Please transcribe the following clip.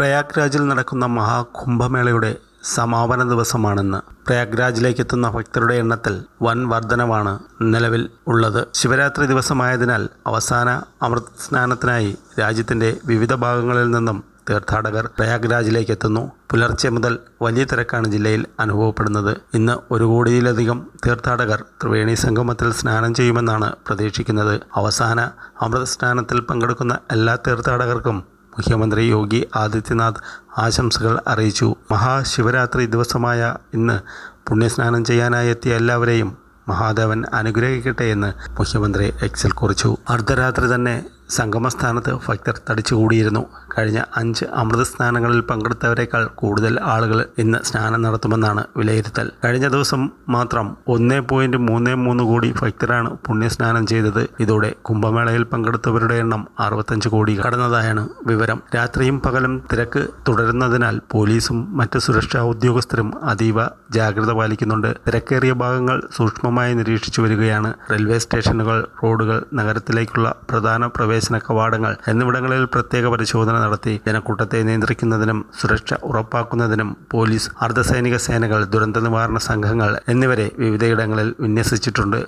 പ്രയാഗ്രാജിൽ നടക്കുന്ന മഹാകുംഭമേളയുടെ സമാപന ദിവസമാണെന്ന് പ്രയാഗ്രാജിലേക്ക് എത്തുന്ന ഭക്തരുടെ എണ്ണത്തിൽ വൻ വർധനവാണ് നിലവിൽ ഉള്ളത്. ശിവരാത്രി ദിവസമായതിനാൽ അവസാന അമൃത് സ്നാനത്തിനായി രാജ്യത്തിന്റെ വിവിധ ഭാഗങ്ങളിൽ നിന്നും തീർത്ഥാടകർ പ്രയാഗ്രാജിലേക്ക് എത്തുന്നു പുലർച്ചെ മുതൽ വലിയ തിരക്കാണ് ജില്ലയിൽ അനുഭവപ്പെടുന്നത്. ഇന്ന് ഒരു കോടിയിലധികം തീർത്ഥാടകർ ത്രിവേണി സംഗമത്തിൽ സ്നാനം ചെയ്യുമെന്നാണ് പ്രതീക്ഷിക്കുന്നത്. അവസാന അമൃത സ്നാനത്തിൽ പങ്കെടുക്കുന്ന എല്ലാ തീർത്ഥാടകർക്കും മുഖ്യമന്ത്രി യോഗി ആദിത്യനാഥ് ആശംസകൾ അറിയിച്ചു. മഹാശിവരാത്രി ദിവസമായ ഇന്ന് പുണ്യസ്നാനം ചെയ്യാനായി എത്തിയ എല്ലാവരെയും മഹാദേവൻ അനുഗ്രഹിക്കട്ടെ എന്ന് മുഖ്യമന്ത്രി എക്സിൽ കുറിച്ചു. അർദ്ധരാത്രി തന്നെ സംഗമസ്ഥാനത്ത് ഭക്തർ തടിച്ചുകൂടിയിരുന്നു. കഴിഞ്ഞ അഞ്ച് അമൃത സ്നാനങ്ങളിൽ പങ്കെടുത്തവരെക്കാൾ കൂടുതൽ ആളുകൾ ഇന്ന് സ്നാനം നടത്തുമെന്നാണ് വിലയിരുത്തൽ. കഴിഞ്ഞ ദിവസം മാത്രം ഒന്നേ പോയിന്റ് മൂന്ന് മൂന്ന് കോടി ഭക്തരാണ് പുണ്യസ്നാനം ചെയ്തത്. ഇതോടെ കുംഭമേളയിൽ പങ്കെടുത്തവരുടെ എണ്ണം അറുപത്തഞ്ച് കോടി കടന്നതായാണ് വിവരം. രാത്രിയും പകലും തിരക്ക് തുടരുന്നതിനാൽ പോലീസും മറ്റ് സുരക്ഷാ ഉദ്യോഗസ്ഥരും അതീവ ജാഗ്രത പാലിക്കുന്നുണ്ട്. തിരക്കേറിയ ഭാഗങ്ങൾ സൂക്ഷ്മമായി നിരീക്ഷിച്ചു വരികയാണ്. റെയിൽവേ സ്റ്റേഷനുകൾ റോഡുകൾ നഗരത്തിലേക്കുള്ള പ്രധാന പ്രവേശന കവാടങ്ങൾ എന്നിവിടങ്ങളിൽ പ്രത്യേക പരിശോധന നടത്തി ജനക്കൂട്ടത്തെ നിയന്ത്രിക്കുന്നതിനും സുരക്ഷ ഉറപ്പാക്കുന്നതിനും പോലീസ് അർദ്ധസൈനിക സേനകൾ ദുരന്ത നിവാരണ സംഘങ്ങൾ എന്നിവരെ വിവിധയിടങ്ങളിൽ വിന്യസിച്ചിട്ടുണ്ട്.